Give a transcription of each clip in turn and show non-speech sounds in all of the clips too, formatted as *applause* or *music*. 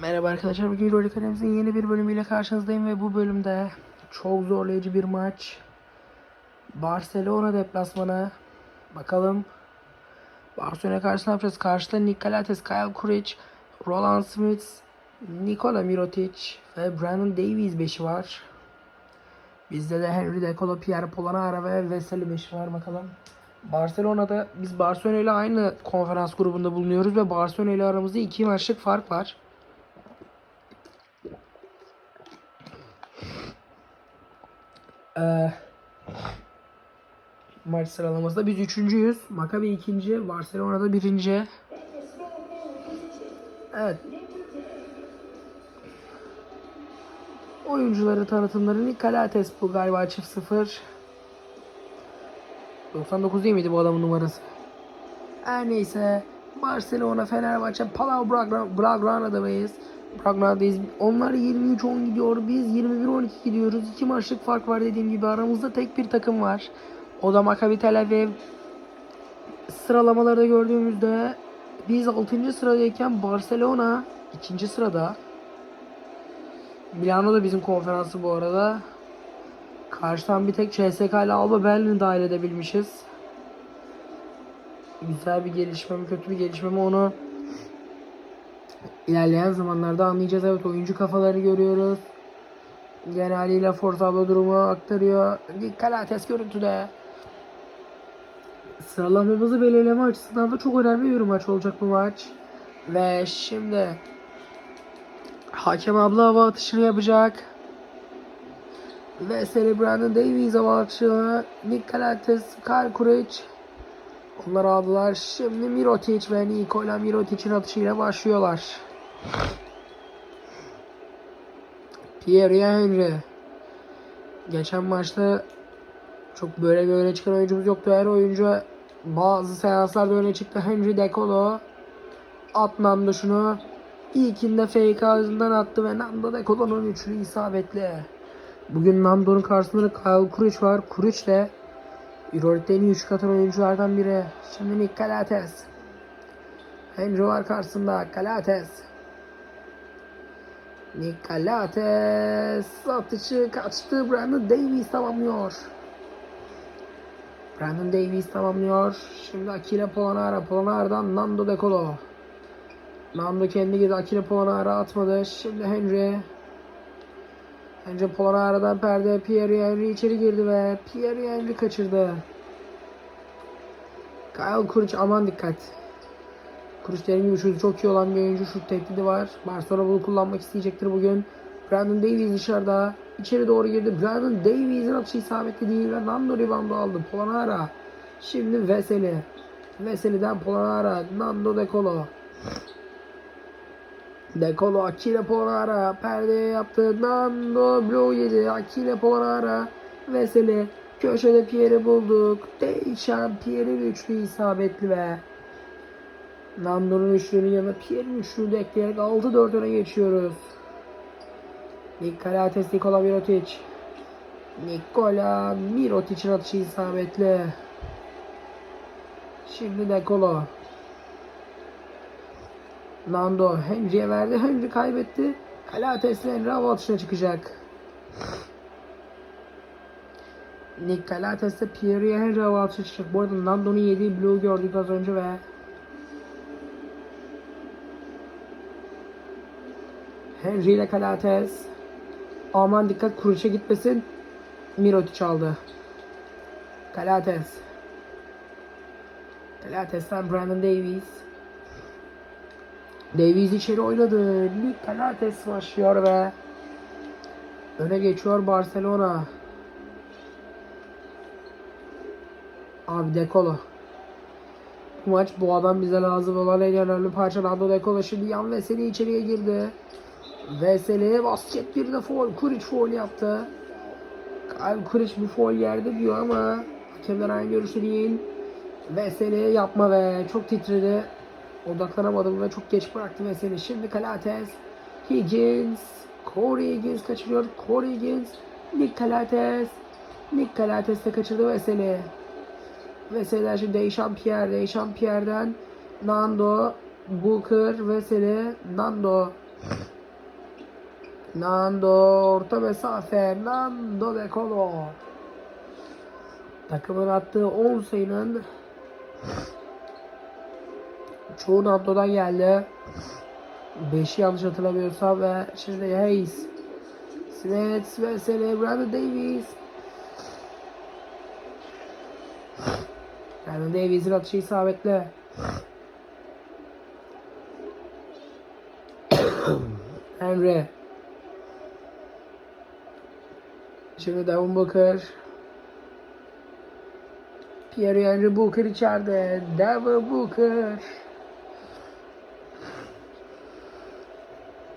Merhaba arkadaşlar. Bugün Euroleague Arenemizin yeni bir bölümüyle karşınızdayım ve bu bölümde çok zorlayıcı bir maç. Barcelona deplasmanı. Bakalım Barcelona karşı ne yapacağız? Karşıda Nikolates, Kyle Kuric, Roland Smith, Nikola Mirotic ve Brandon Davies 5'i var. Bizde de Henry Decolo, Pierre Polonara ve Veseli 5'i var bakalım. Barcelona'da biz Barcelona ile aynı konferans grubunda bulunuyoruz ve Barcelona ile aramızda iki maçlık fark var. Ee, maç sıralamasında biz üçüncüyüz. Maccabi ikinci, Barcelona'da birinci. Evet. Oyuncuları tanıtımları Nikolates bu galiba çift sıfır. 99 değil miydi bu adamın numarası? Her neyse. Barcelona, Fenerbahçe, Palau Braga- Blaugrana'dayız. Bragna'dayız. Onlar 23-10 gidiyor. Biz 21-12 gidiyoruz. İki maçlık fark var dediğim gibi. Aramızda tek bir takım var. O da Maccabi Tel Aviv. Sıralamalarda gördüğümüzde biz 6. sıradayken Barcelona 2. sırada. Milano da bizim konferansı bu arada. Karşıdan bir tek CSK ile Alba Berlin'i dahil edebilmişiz. Güzel bir gelişme mi kötü bir gelişme mi onu ilerleyen zamanlarda anlayacağız. Evet oyuncu kafaları görüyoruz. Geneliyle Forza durumu aktarıyor. Nikolates görüntüde. Sıralamamızı belirleme açısından da çok önemli bir maç olacak bu maç. Ve şimdi hakem abla hava atışını yapacak. Ve Seri Brandon Davies hava atışını Nikolates Kalkuric Onlar aldılar. Şimdi Mirotic ve Nikola Mirotic'in atışıyla başlıyorlar. Pierre Henry. Geçen maçta çok böyle bir öne çıkan oyuncumuz yoktu. Her oyuncu bazı seanslarda öne çıktı. Henry Decolo Atman şunu. İlkinde fake ağzından attı ve Nando Decolo'nun üçlü isabetli. Bugün Nando'nun karşısında Kyle Kuric var. Kuric de Euroleague'de en iyi üçlük atan oyunculardan biri. Şimdi Nick Galates. Henry var karşısında. Galates. Nick Galates. Atışı kaçtı. Brandon Davies tamamlıyor. Brandon Davies tamamlıyor. Şimdi Akile Polonara. Polonara'dan Nando De Colo. Nando kendi girdi. Akile Polonara atmadı. Şimdi Henry. Henry Polonara'dan perde. Pierre Henry içeri girdi ve Pierre Henry kaçırdı. Kyle Kuric aman dikkat. Dediğim gibi şutu çok iyi olan bir oyuncu. Şut tehdidi var. Barcelona bunu kullanmak isteyecektir bugün. Brandon Davies dışarıda. İçeri doğru girdi. Brandon Davies'in atışı isabetli değil ve Nando reboundu aldı. Polonara. Şimdi Veseli. Veseli'den Polonara. Nando De Colo. De Colo Akile Polonara perde yaptı. Nando blow yedi. Akile Polonara Veseli köşede Pierre'i bulduk. Değişen Pierre'in üçlü isabetli ve Nando'nun üçlünün yanına Pierre'in üçlüğünü de ekleyerek 6-4 öne geçiyoruz. Nikolates Nikola Mirotic. Nikola Mirotic'in atışı isabetli. Şimdi De Colo. Nando Henry'e verdi. Henry kaybetti. Kalates Henry hava atışına çıkacak. Nick Kalates de Pierre'e Henry hava atışına çıkacak. Bu arada Nando'nun yediği bloğu gördük az önce ve Henry ile Kalates. Aman dikkat kuruşa gitmesin. Mirotic aldı. Kalates. Kalates'ten Brandon Davies. Davies içeri oynadı. Nick Kalates başlıyor ve öne geçiyor Barcelona. Abi Dekolo. Bu maç bu adam bize lazım olan en önemli parça Nando Dekolo. Şimdi yan Veseli içeriye girdi. Veseli basket bir de foul. Kuric foul yaptı. Kyle Kuric bu foul yerde diyor ama hakemler aynı görüşte değil. Veseli yapma ve çok titredi. Odaklanamadım ve çok geç bıraktı Veseli. Şimdi Kalates, Higgins, Corey Higgins kaçırıyor. Corey Higgins, Nick Kalates, Nick Kalates de kaçırdı Veseli. Veseli'den şimdi Deşan Pierre, Deşan Pierre'den Nando, Booker, Veseli, Nando Nando orta mesafe. Nando De Colo. Takımın attığı 10 sayının çoğu Nando'dan geldi. 5'i yanlış hatırlamıyorsam ve şimdi Hayes. Smith ve Sene Brandon Davis. Brandon Davis'in atışı isabetli. *coughs* Henry. Şimdi Devon Booker. Pierre Henry Booker içeride. Devon Booker.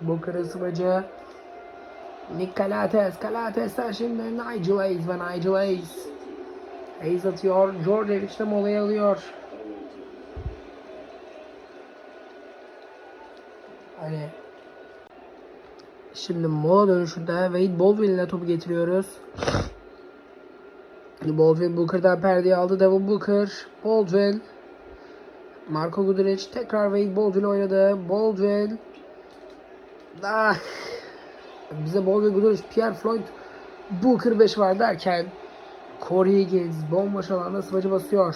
Booker'ın sıvacı. Nick Calates. Calates'ten şimdi Nigel Hayes ve Nigel Hayes. Hayes atıyor. George de molayı alıyor. Hani Şimdi mola dönüşünde Wade Baldwin ile topu getiriyoruz. Baldwin Booker'dan perdeyi aldı. Devon Booker. Baldwin. Marco Guduric tekrar Wade Baldwin oynadı. Baldwin. Ah. Bize Baldwin Guduric, Pierre Floyd, Booker 5 var derken Corey Higgins bomboş alanda sıvacı basıyor.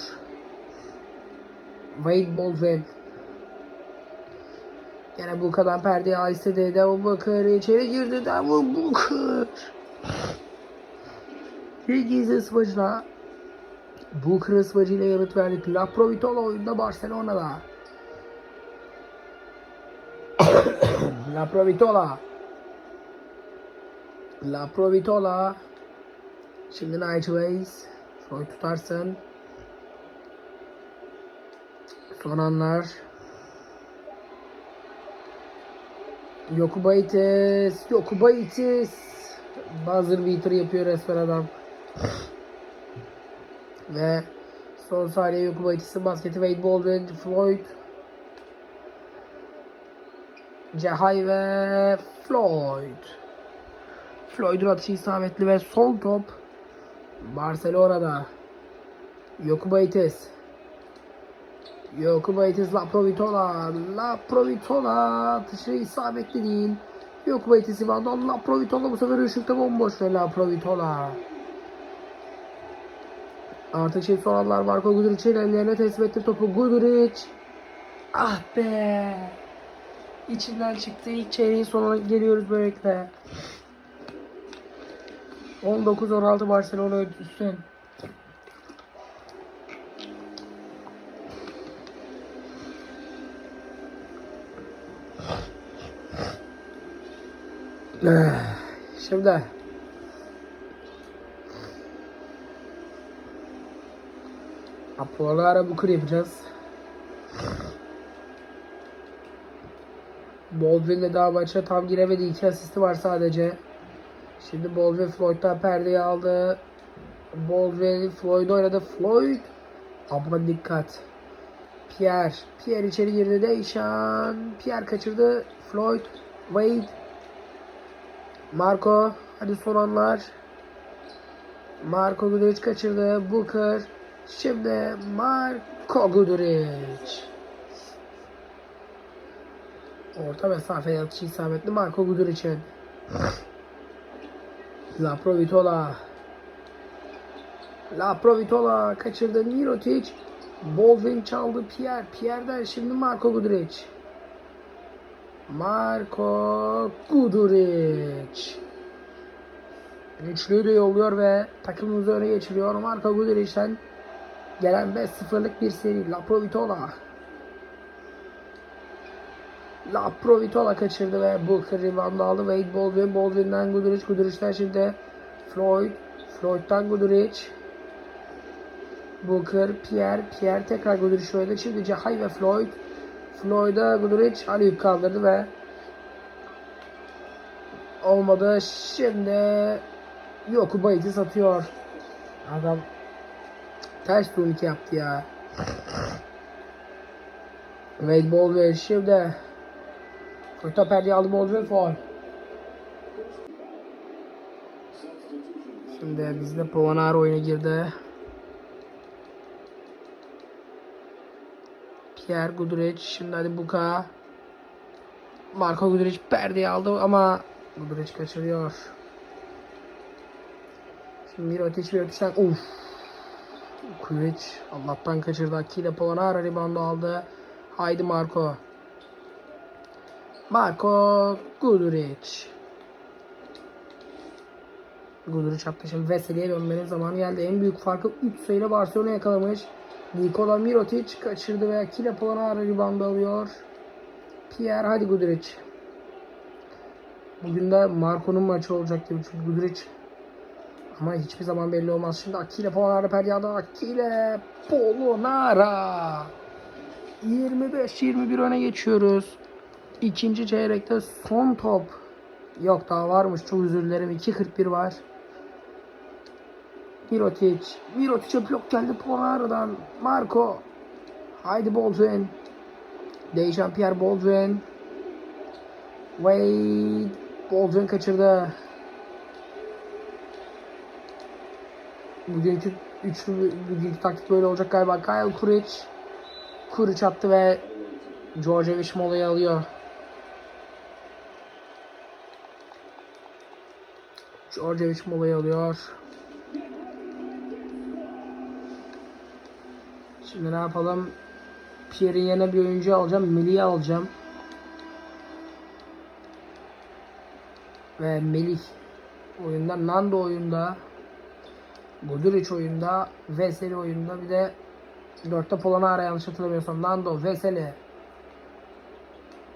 Wade Baldwin. Yine Booker'dan perdeye istedi. Devon Booker içeri girdi. Devon Booker. Higgins'in sıvacına Booker'ın sıvacıyla yanıt verdik. La Provitola oyunda Barcelona'da. *coughs* La Provitola. La Provitola. Şimdi Nigel Hayes. Freud tutarsın. Son anlar. Yokubaitis. Yokubaitis. Buzzer beater yapıyor resmen adam. Ve son saniye Yokubaitis'in basketi Wade Baldwin, Floyd. Cehay ve Floyd. Floyd'un atışı isabetli ve son top Barcelona'da. Yokubaitis. Yokubaitis La Provitola. La Provitola atışı isabetli değil. Yokubaitis Ivan'dan La Provitola bu sefer ışıkta bomboş ve La Provitola. Artık şey son anlar Marco Guduric'in ellerine teslim etti topu. Guduric. Ah be. İçinden çıktı. İlk çeyreğin sonuna geliyoruz böylelikle. 19-16 Barcelona üstün. *sighs* Şimdi Apollo ara bu yapacağız. Baldwin'le daha maça tam giremedi. İki asisti var sadece. Şimdi Baldwin Floyd'dan perdeyi aldı. Baldwin Floyd oynadı. Floyd. Aman dikkat. Pierre. Pierre içeri girdi. Değişan. Pierre kaçırdı. Floyd. Wade. Marco. Hadi son anlar. Marco Guduric kaçırdı. Booker. Şimdi Marco Guduric. Orta mesafe atışı isabetli Marco Guduric'in. La Provitola. La Provitola kaçırdı Mirotic. Baldwin çaldı Pierre. Pierre'den şimdi Marco Guduric. Marco Guduric. Üçlüyü de yolluyor ve takımımızı öne geçiriyor. Marco Guduric'den gelen 5-0'lık bir seri. La Provitola. La Provitola kaçırdı ve Booker reboundu aldı. Wade Baldwin, Baldwin'den Guduric, Guduric'den şimdi Floyd, Floyd'dan Guduric. Booker, Pierre, Pierre tekrar Guduric oynadı. Şimdi Cahay ve Floyd. Floyd'a Guduric Aliyup kaldırdı ve olmadı. Şimdi Yoku Bayit'i satıyor. Adam ters turnike yaptı ya. Wade Baldwin şimdi Orta perdeyi aldı Baldwin faul. Şimdi bizde Povanar oyuna girdi. Pierre Guduric. Şimdi hadi Buka. Marco Guduric perdeyi aldı ama Guduric kaçırıyor. Şimdi Mirotic Mirotic'den uf. Kuric Allah'tan kaçırdı. Akile Polonara reboundu aldı. Haydi Marco. Marco Guduric. Guduric attı şimdi Veseli'ye dönmenin zamanı geldi. En büyük farkı 3 sayıyla Barcelona yakalamış. Nikola Mirotic kaçırdı ve Akile Polonara reboundu alıyor. Pierre hadi Guduric. Bugün de Marco'nun maçı olacak gibi çünkü Guduric ama hiçbir zaman belli olmaz. Şimdi Akile Polonara perdeyada Akile Polonara 25-21 öne geçiyoruz. İkinci çeyrekte son top. Yok daha varmış çok özür dilerim. 2.41 var. Mirotic. Mirotic'e blok geldi Polonara'dan. Marco. Haydi Baldwin. Dejan Pierre Baldwin. Wade. Baldwin kaçırdı. Bugünkü üçlü bugünkü taktik böyle olacak galiba. Kyle Kuric. Kuric attı ve Djordjevic molayı alıyor. Djordjevic molayı alıyor. Şimdi ne yapalım? Pierre'in yerine bir oyuncu alacağım. Melih'i alacağım. Ve Melih oyunda. Nando oyunda. Guduric oyunda. Veseli oyunda. Bir de dörtte Polonara yanlış hatırlamıyorsam. Nando, Veseli.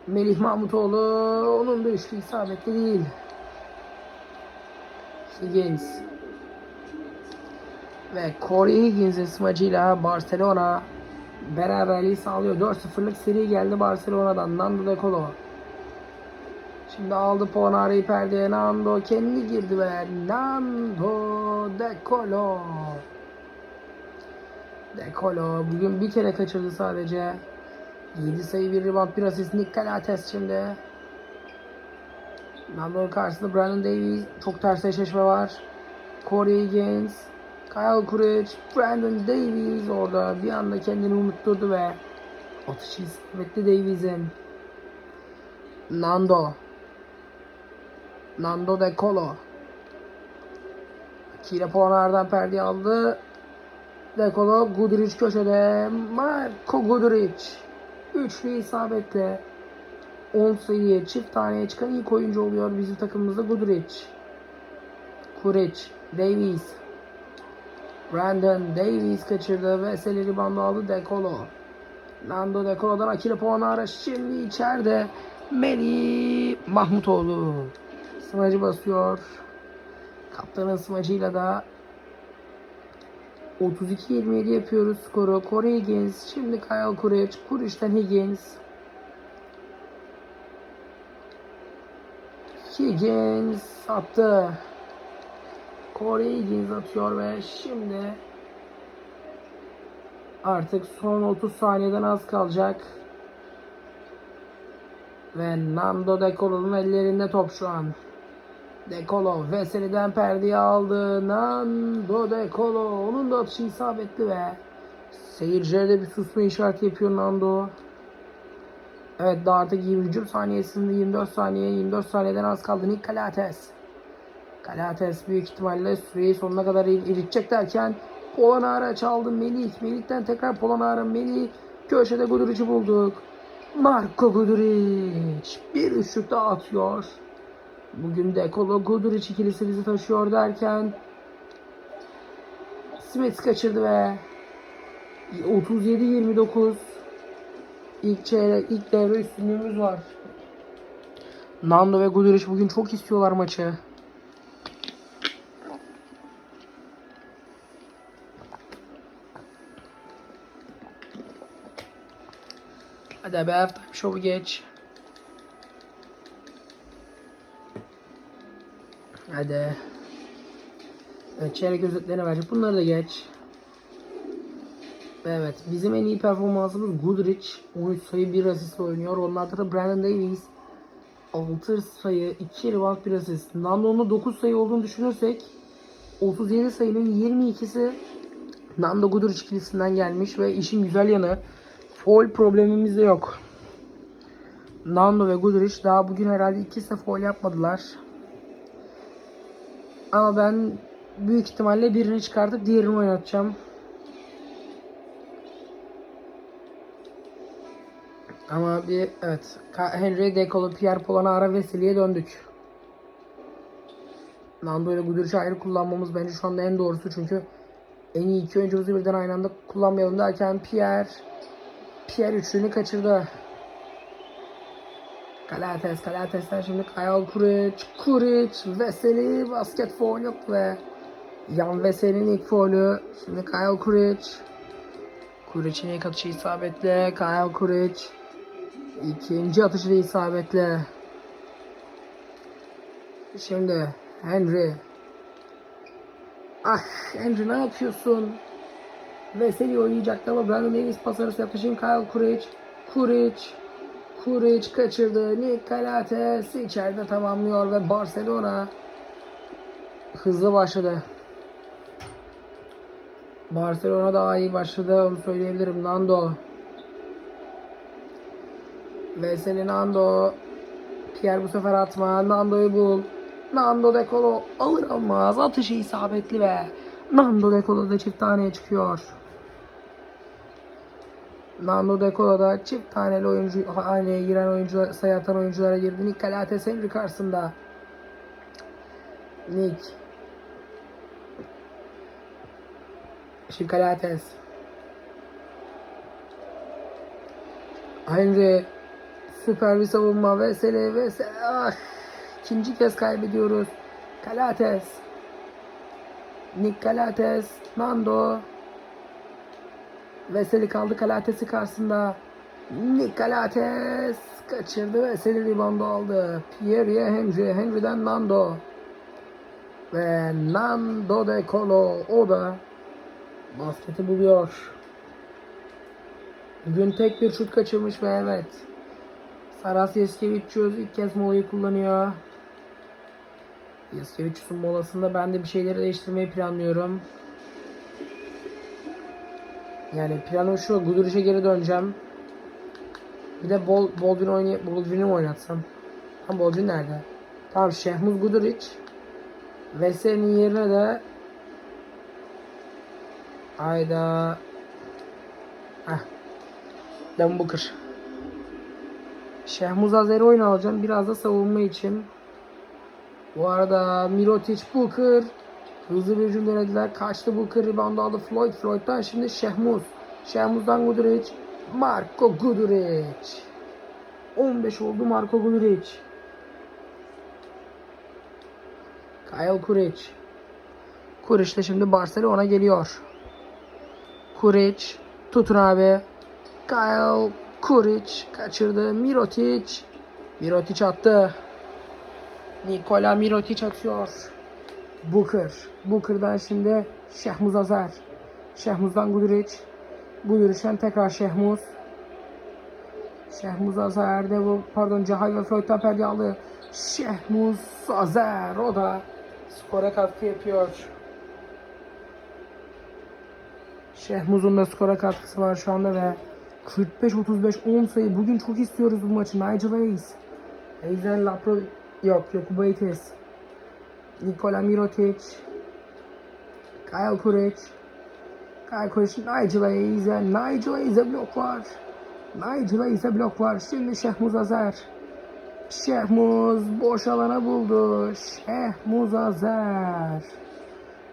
Melih Mahmutoğlu. Onun da üçlü isabetli değil. Higgins. Ve Corey Higgins'in smacıyla Barcelona beraberliği sağlıyor. 4-0'lık seri geldi Barcelona'dan. Nando De Colo. Şimdi aldı Polonara'yı perdeye. Nando kendi girdi ve Nando De Colo. De Colo bugün bir kere kaçırdı sadece. 7 sayı bir rebound bir asist. Nick Calates şimdi. Nando'nun karşısında Brandon Davies. Çok ters eşleşme var. Corey Higgins. Kyle Kuric. Brandon Davies orada bir anda kendini unutturdu ve atışı isabetli Davies'in. Nando. Nando De Colo. Kile Polonar'dan perdeyi aldı. De Colo Guduric köşede. Marco Guduric. Üçlü isabetle 10 sayıya çift taneye çıkan ilk oyuncu oluyor bizim takımımızda Guduric. Kuric. Davies. Brandon Davies kaçırdı ve Veseli reboundu aldı De Colo. Nando De Colo'dan Akile Polonara şimdi içeride. Meli Mahmutoğlu. Smacı basıyor. Kaptanın smacıyla da 32-27 yapıyoruz skoru. Corey Higgins. Şimdi Kyle Kuric. Kuric'ten Higgins. Higgins attı. Corey Higgins atıyor ve şimdi artık son 30 saniyeden az kalacak. Ve Nando De Colo'nun ellerinde top şu an. De Colo Veseli'den perdeyi aldı. Nando De Colo onun da atışı isabetli ve seyircilere de bir susma işareti yapıyor Nando. Evet daha artık 20. saniyesinde 24 saniye 24 saniyeden az kaldı. Nick Calates. Calates büyük ihtimalle süreyi sonuna kadar iritecek derken Polonara çaldı Melih. Melih'ten tekrar Polonara Melih. Köşede Guduric'i bulduk. Marco Guduric bir üçlük daha atıyor. Bugün de Kolo Guduric ikilisi bizi taşıyor derken Smith kaçırdı ve 37-29 ilk çeyrek, ilk devre üstünlüğümüz var. Nando ve Guduric bugün çok istiyorlar maçı. Hadi abi halftime show'u geç. Hadi. Evet çeyrek özetlerine verecek. Bunları da geç. Evet. Bizim en iyi performansımız Goodrich. 13 sayı 1 asist oynuyor. Onlarda da Brandon Davies. 6 sayı 2 rebound 1 asist. Nando'nun 9 sayı olduğunu düşünürsek 37 sayının 22'si Nando Goodrich ikilisinden gelmiş ve işin güzel yanı foul problemimiz de yok. Nando ve Guduric daha bugün herhalde ikisi de foul yapmadılar. Ama ben büyük ihtimalle birini çıkartıp diğerini oynatacağım. Ama bir evet Henry, Dekolo, Pierre Polan'a ara Veseli'ye döndük. Nando ile Guduric'i ayrı kullanmamız bence şu anda en doğrusu çünkü en iyi iki oyuncumuzu birden aynı anda kullanmayalım derken Pierre Pierre üçlüğünü kaçırdı. Kalates, Kalates'ten şimdi Kyle Kuric, Kuric, Veseli basket foul ve Yan Veseli'nin ilk foulü. Şimdi Kyle Kuric. Kuric'in ilk atışı isabetli. Kyle Kuric. İkinci atışı da isabetli. Şimdi Henry. Ah Henry ne yapıyorsun? Veseli oynayacaktı ama Brandon Davis pas arası yaptı. Şimdi Kyle Kuric. Kuric. Kuric kaçırdı. Nick Calates içeride tamamlıyor ve Barcelona hızlı başladı. Barcelona daha iyi başladı onu söyleyebilirim. Nando. Veseli Nando. Pierre bu sefer atma. Nando'yu bul. Nando De Colo alır almaz atışı isabetli ve Nando De Colo da çift taneye çıkıyor. Nando De Colo da çift taneli oyuncu haneye giren oyuncular sayı atan oyunculara girdi. Nick Calates Henry karşısında. Nick. Şimdi Calates. Henry. Süper bir savunma. Veseli Veseli. Ah. İkinci kez kaybediyoruz. Calates. Nick Calates. Nando. Veseli kaldı Kalates'i karşısında. Nick Calates kaçırdı. Veseli reboundu aldı. Pierre Henry. Henry'den Nando. Ve Nando de Colo. O da basketi buluyor. Bugün tek bir şut kaçırmış ve evet. Saras Yeskevicius ilk kez molayı kullanıyor. Yeskevicius'un molasında ben de bir şeyleri değiştirmeyi planlıyorum. Yani planım şu, Guduric'e geri döneceğim. Bir de Bol, Baldwin oynay Baldwin'i oynatsam? Tam Baldwin nerede? Tamam Şehmuz Guduric. Veseli'nin yerine de Ayda Heh. Dan Booker. Şehmuz Azer'i oyuna alacağım. Biraz da savunma için. Bu arada Mirotic Booker hızlı hücum denediler. Kaçtı Booker rebound aldı Floyd. Floyd'dan şimdi Şehmuz. Şehmuz'dan Guduric. Marco Guduric. 15 oldu Marco Guduric. Kyle Kuric. Kuric de şimdi Barcelona geliyor. Kuric. Tutun abi. Kyle Kuric kaçırdı. Mirotic. Mirotic attı. Nikola Mirotic atıyor. Booker. Booker'dan şimdi Şehmuz Azer. Şehmuz'dan Guduric. Guduric'den tekrar Şehmuz. Şehmuz Azer'de bu pardon Cahay ve Floyd'dan perde aldı. Şehmuz Azer o da skora katkı yapıyor. Şehmuz'un da skora katkısı var şu anda ve 45-35 10 sayı. Bugün çok istiyoruz bu maçı. Nigel Hayes. Hayes'den Lapro yok. Yokubaitis. Nikola Mirotic. Kyle Kuric. Kyle Kuric. Nigel Hayes'e. Nigel Hayes'e blok var. Nigel Hayes'e blok var. Şimdi Şehmuz Azer. Şehmuz boş alana buldu. Şehmuz Azer.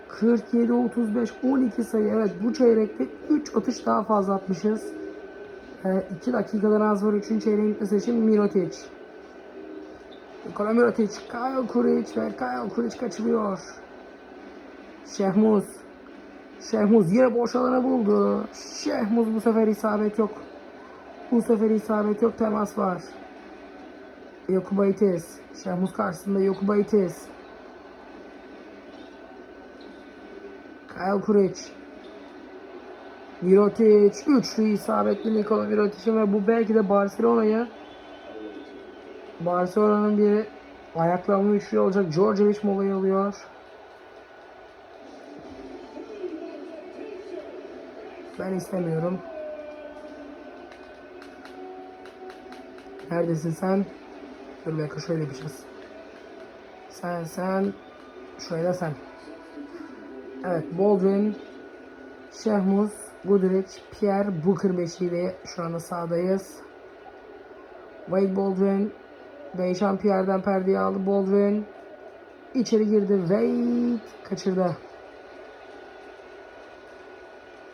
47 35 12 sayı. Evet bu çeyrekte 3 atış daha fazla atmışız. 2 dakikadan az var 3. çeyreğin bitmesi için Mirotic. Nikola Mirotic, Kyle Kuric ve Kyle Kuric kaçırıyor. Şehmuz. Şehmuz yine boş alana buldu. Şehmuz bu sefer isabet yok. Bu sefer isabet yok temas var. Yokubaitis. Şehmuz karşısında Yokubaitis. Kyle Kuric. Mirotic. Üçlü isabetli Nikola Mirotic'in ve bu belki de Barcelona'yı Barcelona'nın bir ayaklanma üçlü olacak. Djordjevic molayı alıyor. Ben istemiyorum. Neredesin sen? Dur bir dakika şöyle yapacağız. Sen sen. Şöyle sen. Evet Baldwin, Şehmuz, Guduric, Pierre, Booker beşiyle şu anda sahadayız. Wade Baldwin, Dejan Pierre'den perdeyi aldı. Baldwin içeri girdi. Wade kaçırdı.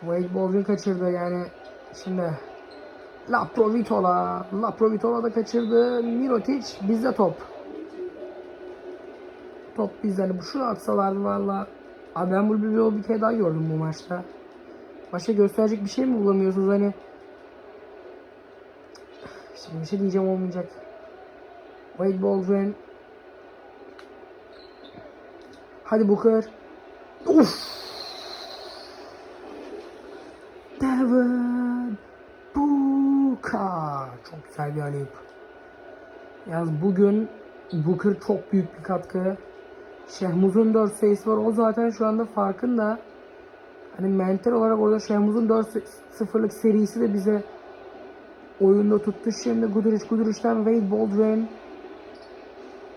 Wade Baldwin kaçırdı. Yani şimdi La Provitola La Provitola da kaçırdı. Mirotic bizde top. Top bizde. Hani bu şu atsalardı valla abi ben bu bir, bir kere daha gördüm bu maçta. Başka gösterecek bir şey mi bulamıyorsunuz? Hani şimdi bir şey diyeceğim olmayacak Wade Baldwin hadi Booker Uf Devin Booker. Çok güzel bir aleyhip. Yalnız bugün Booker çok büyük bir katkı. Şehmuz'un 4 sayısı var. O zaten şu anda farkında. Hani mental olarak orada Şehmuz'un 4-0'lık serisi de bize oyunda tuttu. Şimdi Guduric, Guduric'den Wade Baldwin.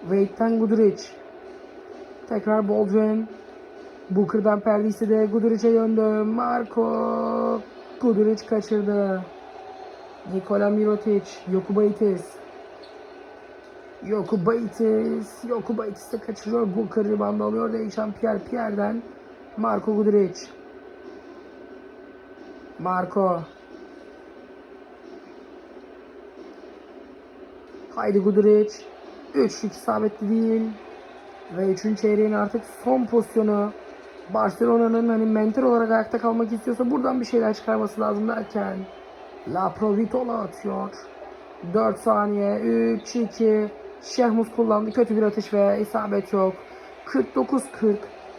Wade'den Guduric. Tekrar Baldwin. Booker'dan perdesi de Guduric'e döndü. Marco Guduric kaçırdı. Nikola Mirotic, Jokubaitis. Jokubaitis, Jokubaitis de kaçırıyor. Booker rebound alıyor. Değişen Pierre, Pierre'den Marco Guduric. Marco. Haydi Guduric. Üçlük isabetli değil. Ve üçüncü çeyreğin artık son pozisyonu. Barcelona'nın hani mental olarak ayakta kalmak istiyorsa buradan bir şeyler çıkarması lazım derken La Provitola atıyor. 4 saniye 3 2 Şehmus kullandı. Kötü bir atış ve isabet yok. 49-40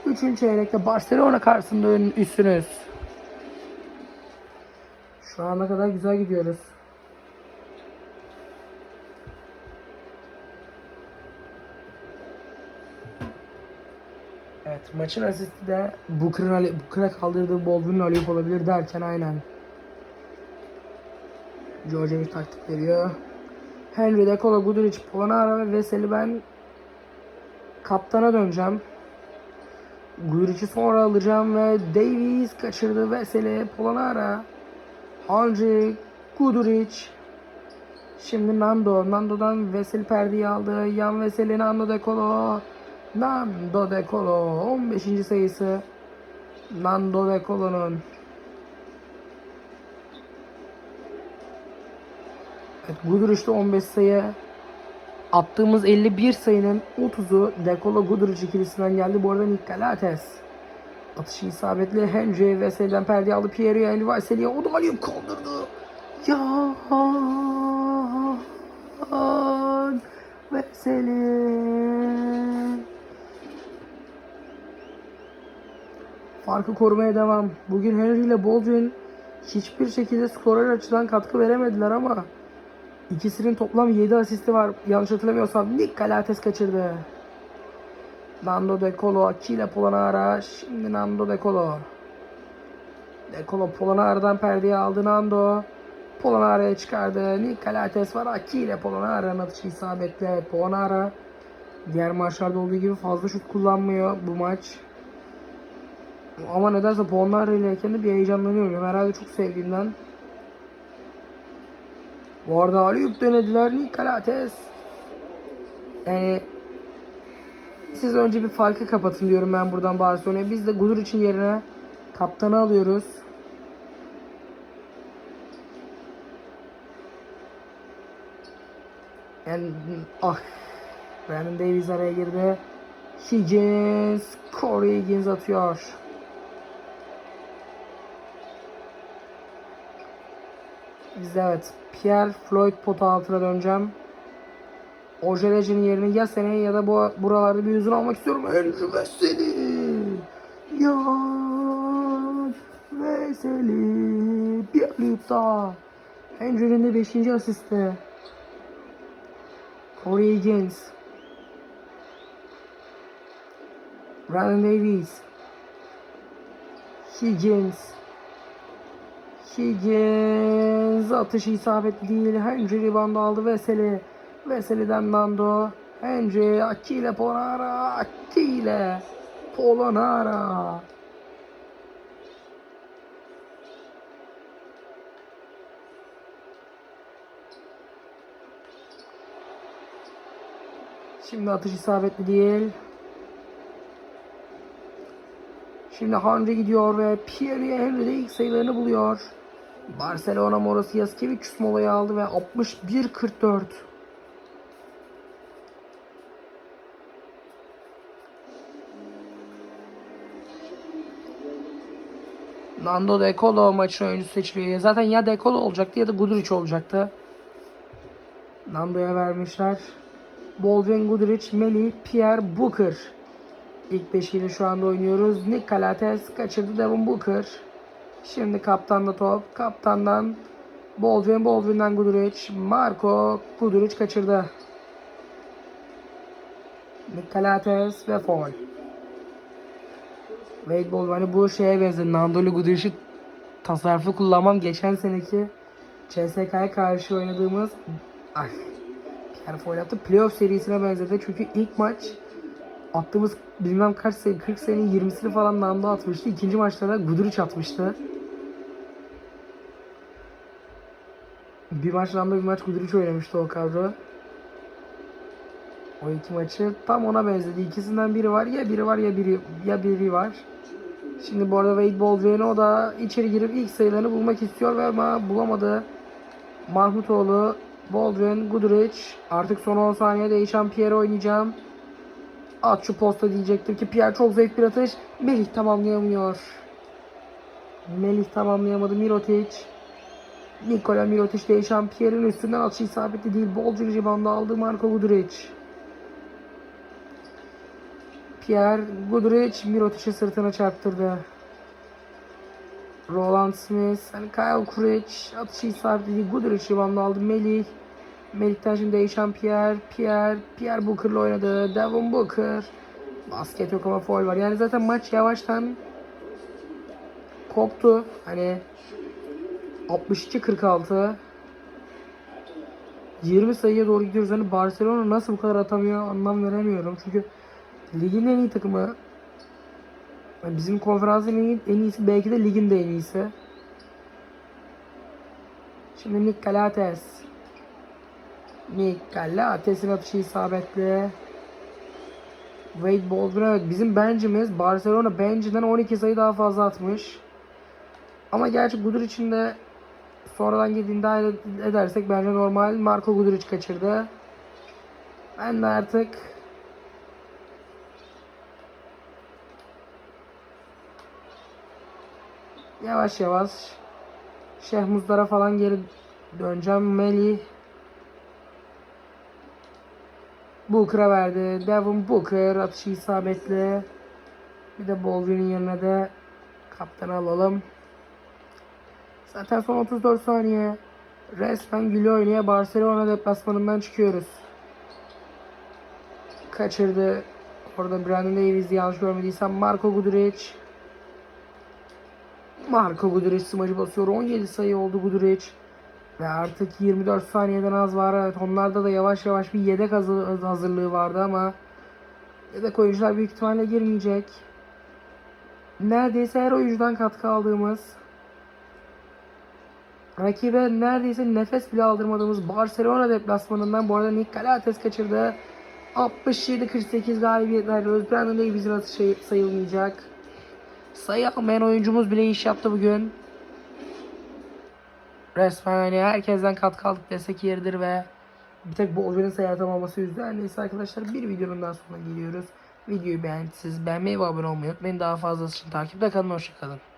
3. çeyrekte Barcelona karşısında üstünüz. Şu ana kadar güzel gidiyoruz. Evet maçın asisti de Booker'ın Booker'a kaldırdığı Baldwin'in aleyhip olabilir derken aynen. Georgievich taktik veriyor. Henry, Dekola, Guduric, Polonara ve Veseli ben kaptana döneceğim. Guduric'i sonra alacağım ve Davies kaçırdı Veseli, Polonara, Henry, Guduric. Şimdi Nando. Nando'dan Veseli perdeyi aldı. Yan Veseli, Nando Dekolo. Nando De Colo 15. sayısı. Nando De Colo'nun. Evet Guduric'te 15 sayı. Attığımız 51 sayının 30'u De Colo Guduric ikilisinden geldi. Bu arada Nikolates atışı isabetli. Henry Veseli'den perdeyi aldı. Pierre'ye El Veseli'ye o da alayım kaldırdı. Ya! Veseli Farkı korumaya devam. Bugün Henry ile Baldwin hiçbir şekilde skorer açıdan katkı veremediler ama ikisinin toplam 7 asisti var. Yanlış hatırlamıyorsam Nick Galates kaçırdı. Nando De Colo, Akile Polonara. Şimdi Nando De Colo. De Colo Polonara'dan perdeyi aldı Nando. Polonara'ya çıkardı. Nick Galates var. Akile Polonara'nın atışı isabetli. Polonara diğer maçlarda olduğu gibi fazla şut kullanmıyor bu maç. Ama nedense Polonara ileyken de bir heyecanlanıyorum. Herhalde çok sevdiğimden. Bu arada Aliyup denediler. Nikolates. Yani siz önce bir farkı kapatın diyorum ben buradan Barcelona'ya. Biz de Gudur için yerine kaptanı alıyoruz. Yani ah Brandon Davies araya girdi. Higgins, Corey Higgins atıyor. Biz evet Pierre Floyd pota altına döneceğim. Ojeleci'nin yerini ya seneye ya da bu buralarda bir yüzünü almak istiyorum. Henry Veseli. Ya Veseli. Bir loop daha. Henry'nin de 5. asisti. Corey Higgins. Brandon Davies. Higgins. Higgins atışı isabetli değil. Henry rebound aldı Veseli. Veseli'den Nando. Henry Akile Polonara. Akile Polonara. Şimdi atış isabetli değil. Şimdi Henry gidiyor ve Pierre Henry de ilk sayılarını buluyor. Barcelona Moros Yaskevicius molayı aldı ve 61-44. Nando De Colo maçın oyuncusu seçiliyor. Zaten ya De Colo olacaktı ya da Guduric olacaktı. Nando'ya vermişler. Baldwin, Goodrich, Melih, Pierre, Booker. İlk beşiyle şu anda oynuyoruz. Nick Calates kaçırdı Devin Booker. Şimdi kaptanda top. Kaptandan Baldwin, Baldwin'den Goodrich. Marco Goodrich kaçırdı. Nick Calates ve foul. Wade Baldwin hani bu şeye benzer. Nandolu Goodrich'i tasarruflu kullanmam. Geçen seneki CSK'ya karşı oynadığımız ay yani foul yaptı. Playoff serisine benzedi. Çünkü ilk maç attığımız bilmem kaç sayı 40 sayının 20'sini falan Nando atmıştı. İkinci maçta da Guduric atmıştı. Bir maç Nando bir maç Guduric oynamıştı o kadro. O iki maçı tam ona benzedi. İkisinden biri var ya biri var ya biri ya biri var. Şimdi bu arada Wade Baldwin o da içeri girip ilk sayılarını bulmak istiyor ve ama bulamadı. Mahmutoğlu Baldwin, Goodrich. Artık son 10 saniye değişen Pierre oynayacağım. At şu posta diyecektim ki Pierre çok zevk bir atış. Melih tamamlayamıyor. Melih tamamlayamadı. Mirotic. Nikola Mirotic değişen Pierre'in üstünden atış isabetli değil. Baldwin reboundu aldı Marco Goodrich. Pierre Goodrich Mirotic'i sırtına çarptırdı. Roland Smith, hani Kyle Kuric atışı isabetli değil. Goodrich reboundu aldı. Melih. Melih'ten şimdi değişen Pierre. Pierre. Pierre Booker'la oynadı. Devon Booker. Basket yok ama foul var. Yani zaten maç yavaştan koptu. Hani 62-46 20 sayıya doğru gidiyoruz. Hani Barcelona nasıl bu kadar atamıyor anlam veremiyorum. Çünkü ligin en iyi takımı. Yani bizim konferansın en, iyi- en iyisi belki de ligin de en iyisi. Şimdi Nick Galates. Nick Galates'in atışı isabetli. Wade Baldwin evet bizim bencimiz Barcelona bencinden 12 sayı daha fazla atmış. Ama gerçi Gudur için de sonradan girdiğini dahil edersek bence normal. Marco Guduric kaçırdı. Ben de artık yavaş yavaş Şehmuzlara falan geri döneceğim. Melih Booker'a verdi. Devin Booker atışı isabetli. Bir de Baldwin'in yerine de kaptanı alalım. Zaten son 34 saniye. Resmen gülü oynaya Barcelona deplasmanından çıkıyoruz. Kaçırdı. Orada Brandon Davies yanlış görmediysem Marco Guduric. Marco Guduric smacı basıyor. 17 sayı oldu Guduric. Ve artık 24 saniyeden az var. Evet, onlarda da yavaş yavaş bir yedek hazır- hazırlığı vardı ama yedek oyuncular büyük ihtimalle girmeyecek. Neredeyse her oyuncudan katkı aldığımız rakibe neredeyse nefes bile aldırmadığımız Barcelona deplasmanından bu arada Nick Galates kaçırdı. 67-48 galibiyetler. Brandon Davies'in atışı sayılmayacak. Sayı almayan oyuncumuz bile iş yaptı bugün. Resmen hani herkesten katkı aldık desek yeridir ve bir tek Bolcan'ın sayı atamaması üzdü. Her neyse arkadaşlar bir videonun daha sonuna geliyoruz. Videoyu beğendiyseniz beğenmeyi ve abone olmayı unutmayın. Daha fazlası için takipte kalın. Hoşçakalın.